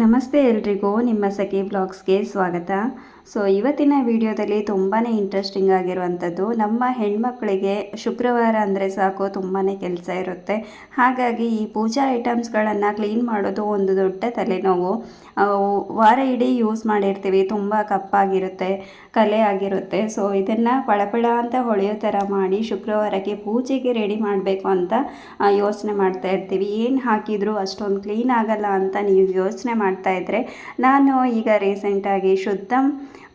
ನಮಸ್ತೆ ಎಲ್ರಿಗೂ ನಿಮ್ಮ ಸಖಿ ಬ್ಲಾಗ್ಸ್ಗೆ ಸ್ವಾಗತ. ಸೊ ಇವತ್ತಿನ ವಿಡಿಯೋದಲ್ಲಿ ತುಂಬಾ ಇಂಟ್ರೆಸ್ಟಿಂಗ್ ಆಗಿರುವಂಥದ್ದು ನಮ್ಮ ಹೆಣ್ಮಕ್ಳಿಗೆ ಶುಕ್ರವಾರ ಅಂದರೆ ಸಾಕು ತುಂಬಾ ಕೆಲಸ ಇರುತ್ತೆ. ಹಾಗಾಗಿ ಈ ಪೂಜಾ ಐಟಮ್ಸ್ಗಳನ್ನು ಕ್ಲೀನ್ ಮಾಡೋದು ಒಂದು ದೊಡ್ಡ ತಲೆನೋವು. ವಾರ ಇಡೀ ಯೂಸ್ ಮಾಡಿರ್ತೀವಿ, ತುಂಬ ಕಪ್ಪಾಗಿರುತ್ತೆ, ಕಲೆ ಆಗಿರುತ್ತೆ. ಸೊ ಇದನ್ನು ಪಳಪಳ ಅಂತ ಹೊಳೆಯೋ ಥರ ಮಾಡಿ ಶುಕ್ರವಾರಕ್ಕೆ ಪೂಜೆಗೆ ರೆಡಿ ಮಾಡಬೇಕು ಅಂತ ಯೋಚನೆ ಮಾಡ್ತಾ ಇರ್ತೀವಿ. ಏನು ಹಾಕಿದರೂ ಅಷ್ಟೊಂದು ಕ್ಲೀನ್ ಆಗಲ್ಲ ಅಂತ ನೀವು ಯೋಚನೆ ಮಾಡ್ತಾ ಇದ್ದರೆ ನಾನು ಈಗ ರೀಸೆಂಟಾಗಿ ಶುದ್ಧಂ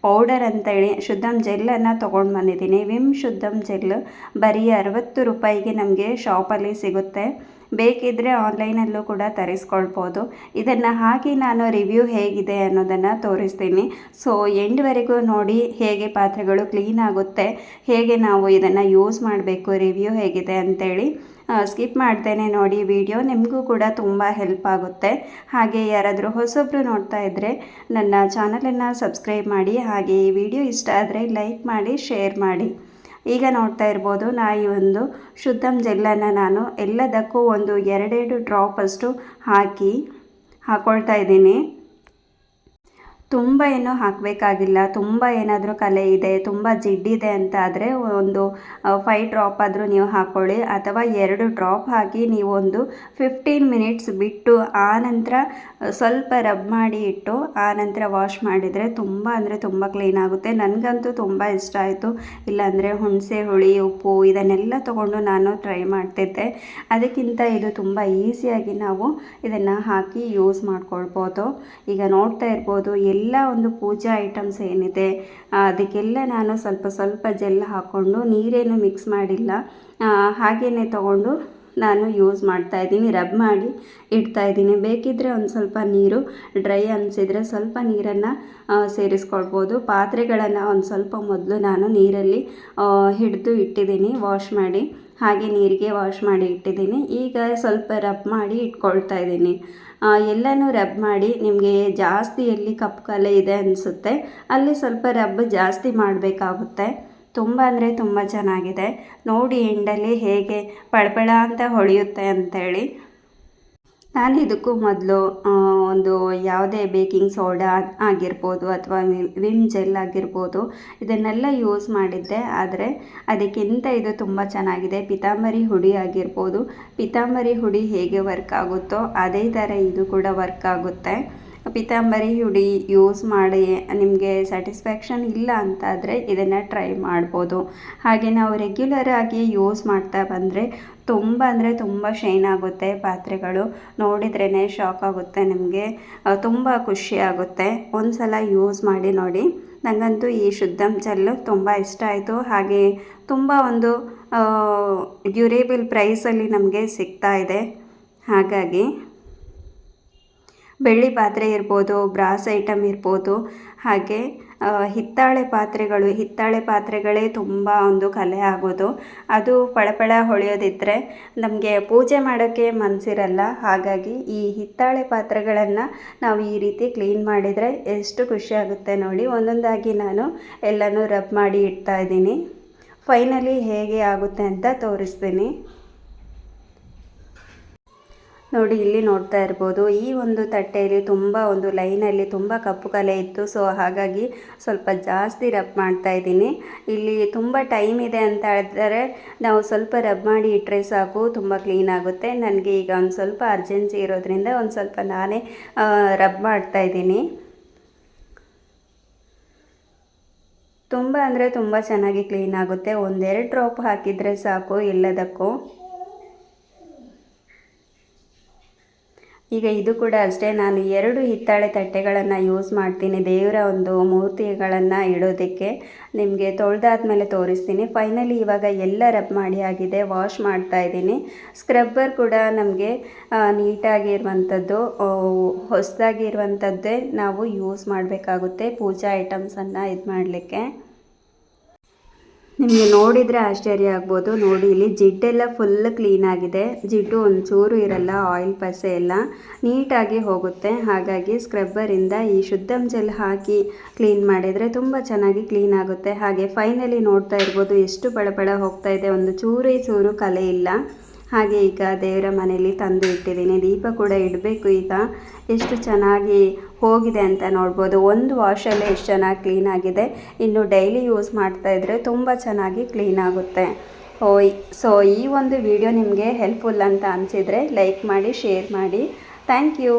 ಪೌಡರ್ ಅಂತೇಳಿ ಶುದ್ಧಂ ಜೆಲ್ಲನ್ನು ತೊಗೊಂಡು ಬಂದಿದ್ದೀನಿ. ವಿಮ್ ಶುದ್ಧಂ ಜೆಲ್ ಬರೀ ಅರವತ್ತು ರೂಪಾಯಿಗೆ ನಮಗೆ ಶಾಪಲ್ಲಿ ಸಿಗುತ್ತೆ. ಬೇಕಿದ್ದರೆ ಆನ್ಲೈನಲ್ಲೂ ಕೂಡ ತರಿಸ್ಕೊಳ್ಬೋದು. ಇದನ್ನು ಹಾಕಿ ನಾನು ರಿವ್ಯೂ ಹೇಗಿದೆ ಅನ್ನೋದನ್ನು ತೋರಿಸ್ತೀನಿ. ಸೊ, ಎಂಡ್ವರೆಗೂ ನೋಡಿ ಹೇಗೆ ಪಾತ್ರೆಗಳು ಕ್ಲೀನ್ ಆಗುತ್ತೆ, ಹೇಗೆ ನಾವು ಇದನ್ನು ಯೂಸ್ ಮಾಡಬೇಕು, ರಿವ್ಯೂ ಹೇಗಿದೆ ಅಂತೇಳಿ. ಸ್ಕಿಪ್ ಮಾಡ್ತೇನೆ ನೋಡಿ ವಿಡಿಯೋ ನಿಮಗೂ ಕೂಡ ತುಂಬ ಹೆಲ್ಪ್ ಆಗುತ್ತೆ. ಹಾಗೆ ಯಾರಾದರೂ ಹೊಸೊಬ್ಬರು ನೋಡ್ತಾ ಇದ್ದರೆ ನನ್ನ ಚಾನಲನ್ನು ಸಬ್ಸ್ಕ್ರೈಬ್ ಮಾಡಿ, ಹಾಗೆ ಈ ವಿಡಿಯೋ ಇಷ್ಟ ಆದರೆ ಲೈಕ್ ಮಾಡಿ ಶೇರ್ ಮಾಡಿ. ಈಗ ನೋಡ್ತಾ ಇರ್ಬೋದು ನಾ ಈ ಒಂದು ಶುದ್ಧಂ ಜೆಲ್ಲನ್ನು ನಾನು ಎಲ್ಲದಕ್ಕೂ ಒಂದು ಎರಡೆರಡು ಡ್ರಾಪ್ ಅಷ್ಟು ಹಾಕಿ ಹಾಕ್ಕೊಳ್ತಾ ಇದ್ದೀನಿ. ತುಂಬ ಏನೂ ಹಾಕಬೇಕಾಗಿಲ್ಲ. ತುಂಬ ಏನಾದರೂ ಕಲೆ ಇದೆ, ತುಂಬ ಜಿಡ್ಡಿದೆ ಅಂತ ಆದರೆ ಒಂದು ಫೈವ್ ಡ್ರಾಪ್ ಆದರೂ ನೀವು ಹಾಕ್ಕೊಳ್ಳಿ ಅಥವಾ ಎರಡು ಡ್ರಾಪ್ ಹಾಕಿ ನೀವು ಒಂದು ಫಿಫ್ಟೀನ್ ಮಿನಿಟ್ಸ್ ಬಿಟ್ಟು ಆನಂತರ ನಂತರ ಸ್ವಲ್ಪ ರಬ್ ಮಾಡಿ ಇಟ್ಟು ಆನಂತರ ನಂತರ ವಾಶ್ ಮಾಡಿದರೆ ತುಂಬ ಅಂದರೆ ತುಂಬ ಕ್ಲೀನ್ ಆಗುತ್ತೆ. ನನಗಂತೂ ತುಂಬ ಇಷ್ಟ ಆಯಿತು. ಇಲ್ಲಾಂದರೆ ಹುಣಸೆ, ಹುಳಿ, ಉಪ್ಪು ಇದನ್ನೆಲ್ಲ ತೊಗೊಂಡು ನಾನು ಟ್ರೈ ಮಾಡ್ತಿದ್ದೆ. ಅದಕ್ಕಿಂತ ಇದು ತುಂಬ ಈಸಿಯಾಗಿ ನಾವು ಇದನ್ನು ಹಾಕಿ ಯೂಸ್ ಮಾಡ್ಕೊಳ್ಬೋದು. ಈಗ ನೋಡ್ತಾ ಇರ್ಬೋದು ಎಲ್ಲ ಒಂದು ಪೂಜಾ ಐಟಮ್ಸ್ ಏನಿದೆ ಅದಕ್ಕೆಲ್ಲ ನಾನು ಸ್ವಲ್ಪ ಸ್ವಲ್ಪ ಜೆಲ್ ಹಾಕ್ಕೊಂಡು ನೀರೇನು ಮಿಕ್ಸ್ ಮಾಡಿಲ್ಲ. ಹಾಗೇ ತಗೊಂಡು ನಾನು ಯೂಸ್ ಮಾಡ್ತಾ ಇದ್ದೀನಿ, ರಬ್ ಮಾಡಿ ಇಡ್ತಾ ಇದ್ದೀನಿ. ಬೇಕಿದ್ದರೆ ಒಂದು ಸ್ವಲ್ಪ ನೀರು, ಡ್ರೈ ಅನಿಸಿದರೆ ಸ್ವಲ್ಪ ನೀರನ್ನು ಸೇರಿಸ್ಕೊಳ್ಬೋದು. ಪಾತ್ರೆಗಳನ್ನು ಒಂದು ಸ್ವಲ್ಪ ಮೊದಲು ನಾನು ನೀರಲ್ಲಿ ಹಿಡಿದು ಇಟ್ಟಿದ್ದೀನಿ, ವಾಶ್ ಮಾಡಿ. ಹಾಗೆ ನೀರಿಗೆ ವಾಶ್ ಮಾಡಿ ಇಟ್ಟಿದ್ದೀನಿ. ಈಗ ಸ್ವಲ್ಪ ರಬ್ ಮಾಡಿ ಇಟ್ಕೊಳ್ತಾ ಇದ್ದೀನಿ. ಎಲ್ಲನೂ ರಬ್ ಮಾಡಿ ನಿಮಗೆ ಜಾಸ್ತಿ ಎಲ್ಲಿ ಕಪ್ಪು ಕಲೆ ಇದೆ ಅನಿಸುತ್ತೆ, ಅಲ್ಲಿ ಸ್ವಲ್ಪ ರಬ್ ಜಾಸ್ತಿ ಮಾಡಬೇಕಾಗುತ್ತೆ. ತುಂಬ ಅಂದರೆ ತುಂಬ ಚೆನ್ನಾಗಿದೆ. ನೋಡಿ ಎಂಡಲ್ಲಿ ಹೇಗೆ ಪಳಪಳ ಅಂತ ಹೊಳೆಯುತ್ತೆ ಅಂತೇಳಿ ನಾನು ಇದಕ್ಕೂ ಮೊದಲು ಒಂದು ಯಾವುದೇ ಬೇಕಿಂಗ್ ಸೋಡಾ ಆಗಿರ್ಬೋದು ಅಥವಾ ವಿಮ್ ಜೆಲ್ ಆಗಿರ್ಬೋದು, ಇದನ್ನೆಲ್ಲ ಯೂಸ್ ಮಾಡಿದ್ದೆ. ಆದರೆ ಅದಕ್ಕಿಂತ ಇದು ತುಂಬ ಚೆನ್ನಾಗಿದೆ. ಪಿತಾಂಬರಿ ಹುಡಿ ಆಗಿರ್ಬೋದು. ಪಿತಾಂಬರಿ ಹುಡಿ ಹೇಗೆ ವರ್ಕ್ ಆಗುತ್ತೋ ಅದೇ ಥರ ಇದು ಕೂಡ ವರ್ಕ್ ಆಗುತ್ತೆ. ಪಿತಾಂಬರಿ ಹುಡಿ ಯೂಸ್ ಮಾಡಿ ನಿಮಗೆ ಸ್ಯಾಟಿಸ್ಫ್ಯಾಕ್ಷನ್ ಇಲ್ಲ ಅಂತಾದರೆ ಇದನ್ನು ಟ್ರೈ ಮಾಡ್ಬೋದು. ಹಾಗೆ ನಾವು ರೆಗ್ಯುಲರ್ ಆಗಿ ಯೂಸ್ ಮಾಡ್ತಾ ಬಂದರೆ ತುಂಬ ಅಂದರೆ ತುಂಬ ಶೈನ್ ಆಗುತ್ತೆ ಪಾತ್ರೆಗಳು. ನೋಡಿದ್ರೇ ಶಾಕ್ ಆಗುತ್ತೆ ನಿಮಗೆ. ತುಂಬ ಖುಷಿ ಆಗುತ್ತೆ. ಒಂದು ಸಲ ಯೂಸ್ ಮಾಡಿ ನೋಡಿ. ನನಗಂತೂ ಈ ಶುದ್ಧಂ ಜೆಲ್ಲು ತುಂಬ ಇಷ್ಟ ಆಯಿತು. ಹಾಗೆ ತುಂಬ ಒಂದು ಡ್ಯೂರೇಬಲ್ ಪ್ರೈಸಲ್ಲಿ ನಮಗೆ ಸಿಗ್ತಾ ಇದೆ. ಹಾಗಾಗಿ ಬೆಳ್ಳಿ ಪಾತ್ರೆ ಇರ್ಬೋದು, ಬ್ರಾಸ್ ಐಟಮ್ ಇರ್ಬೋದು. ಹಾಗೆ ಹಿತ್ತಾಳೆ ಪಾತ್ರೆಗಳು, ಹಿತ್ತಾಳೆ ಪಾತ್ರೆಗಳೇ ತುಂಬ ಒಂದು ಕಲೆ ಆಗೋದು. ಅದು ಪಳಪಳ ಹೊಳೆಯೋದಿದ್ದರೆ ನಮಗೆ ಪೂಜೆ ಮಾಡೋಕ್ಕೆ ಮನಸ್ಸಿರಲ್ಲ ಹಾಗಾಗಿ ಈ ಹಿತ್ತಾಳೆ ಪಾತ್ರೆಗಳನ್ನು ನಾವು ಈ ರೀತಿ ಕ್ಲೀನ್ ಮಾಡಿದರೆ ಎಷ್ಟು ಖುಷಿ ಆಗುತ್ತೆ ನೋಡಿ. ಒಂದೊಂದಾಗಿ ನಾನು ಎಲ್ಲನೂ ರಬ್ ಮಾಡಿ ಇಡ್ತಾ ಇದ್ದೀನಿ. ಫೈನಲಿ ಹೇಗೆ ಆಗುತ್ತೆ ಅಂತ ತೋರಿಸ್ತೀನಿ. ನೋಡಿ ಇಲ್ಲಿ ನೋಡ್ತಾ ಇರ್ಬೋದು. ಈ ಒಂದು ತಟ್ಟೆಯಲ್ಲಿ ತುಂಬ ಒಂದು ಲೈನಲ್ಲಿ ತುಂಬ ಕಪ್ಪು ಕಲೆ ಇತ್ತು. ಸೊ ಹಾಗಾಗಿ ಸ್ವಲ್ಪ ಜಾಸ್ತಿ ರಬ್ ಮಾಡ್ತಾ ಇದ್ದೀನಿ. ಇಲ್ಲಿ ತುಂಬ ಟೈಮ್ ಇದೆ ಅಂತ ಹೇಳಿದರೆ ನಾವು ಸ್ವಲ್ಪ ರಬ್ ಮಾಡಿ ಇಟ್ಟರೆ ಸಾಕು, ತುಂಬ ಕ್ಲೀನ್ ಆಗುತ್ತೆ. ನನಗೆ ಈಗ ಒಂದು ಸ್ವಲ್ಪ ಅರ್ಜೆನ್ಸಿ ಇರೋದ್ರಿಂದ ಒಂದು ಸ್ವಲ್ಪ ನಾನೇ ರಬ್ ಮಾಡ್ತಾ ಇದ್ದೀನಿ. ತುಂಬ ಅಂದರೆ ತುಂಬ ಚೆನ್ನಾಗಿ ಕ್ಲೀನ್ ಆಗುತ್ತೆ. ಒಂದೆರಡು ಡ್ರಾಪ್ ಹಾಕಿದರೆ ಸಾಕು ಎಲ್ಲದಕ್ಕೂ ಈಗ ಇದು ಕೂಡ ಅಷ್ಟೇ, ನಾನು ಎರಡು ಹಿತ್ತಾಳೆ ತಟ್ಟೆಗಳನ್ನು ಯೂಸ್ ಮಾಡ್ತೀನಿ. ದೇವರ ಒಂದು ಮೂರ್ತಿಗಳನ್ನು ಇಡೋದಕ್ಕೆ ನಿಮಗೆ ತೊಳೆದಾದ್ಮೇಲೆ ತೋರಿಸ್ತೀನಿ. ಫೈನಲಿ ಇವಾಗ ಎಲ್ಲ ರಬ್ ಮಾಡಿ ಆಗಿದೆ ವಾಶ್ ಮಾಡ್ತಾ ಇದ್ದೀನಿ. ಸ್ಕ್ರಬ್ಬರ್ ಕೂಡ ನಮಗೆ ನೀಟಾಗಿರುವಂಥದ್ದು ಹೊಸದಾಗಿರುವಂಥದ್ದೇ ನಾವು ಯೂಸ್ ಮಾಡಬೇಕಾಗುತ್ತೆ ಪೂಜಾ ಐಟಮ್ಸನ್ನು ಇದು ಮಾಡಲಿಕ್ಕೆ ನಿಮಗೆ ನೋಡಿದರೆ ಆಶ್ಚರ್ಯ ಆಗ್ಬೋದು. ನೋಡಿ, ಇಲ್ಲಿ ಜಿಡ್ಡೆಲ್ಲ ಫುಲ್ ಕ್ಲೀನಾಗಿದೆ ಜಿಡ್ಡು ಒಂಚೂರು ಇರಲ್ಲ ಆಯಿಲ್ ಪಸೆ ಎಲ್ಲ ನೀಟಾಗಿ ಹೋಗುತ್ತೆ. ಹಾಗಾಗಿ ಸ್ಕ್ರಬ್ಬರಿಂದ ಈ ಶುದ್ಧಂ ಜೆಲ್ ಹಾಕಿ ಕ್ಲೀನ್ ಮಾಡಿದರೆ ತುಂಬ ಚೆನ್ನಾಗಿ ಕ್ಲೀನ್ ಆಗುತ್ತೆ. ಹಾಗೆ ಫೈನಲಿ ನೋಡ್ತಾ ಇರ್ಬೋದು, ಎಷ್ಟು ಬಳ ಹೋಗ್ತಾ ಇದೆ. ಒಂದು ಚೂರೇ ಚೂರು ಕಲೆ ಇಲ್ಲ. ಹಾಗೆ ಈಗ ದೇವರ ಮನೆಯಲ್ಲಿ ತಂದು ಇಟ್ಟಿದ್ದೀನಿ. ದೀಪ ಕೂಡ ಇಡಬೇಕು ಈಗ. ಎಷ್ಟು ಚೆನ್ನಾಗಿ ಹೋಗಿದೆ ಅಂತ ನೋಡ್ಬೋದು. ಒಂದು ವಾಶಲ್ಲೇ ಎಷ್ಟು ಚೆನ್ನಾಗಿ ಕ್ಲೀನ್ ಆಗಿದೆ. ಇನ್ನು ಡೈಲಿ ಯೂಸ್ ಮಾಡ್ತಾ ಇದ್ದರೆ ತುಂಬ ಚೆನ್ನಾಗಿ ಕ್ಲೀನ್ ಆಗುತ್ತೆ. ಸೊ ಈ ಒಂದು ವಿಡಿಯೋ ನಿಮಗೆ ಹೆಲ್ಪ್ಫುಲ್ ಅಂತ ಅನಿಸಿದರೆ ಲೈಕ್ ಮಾಡಿ ಶೇರ್ ಮಾಡಿ. Thank you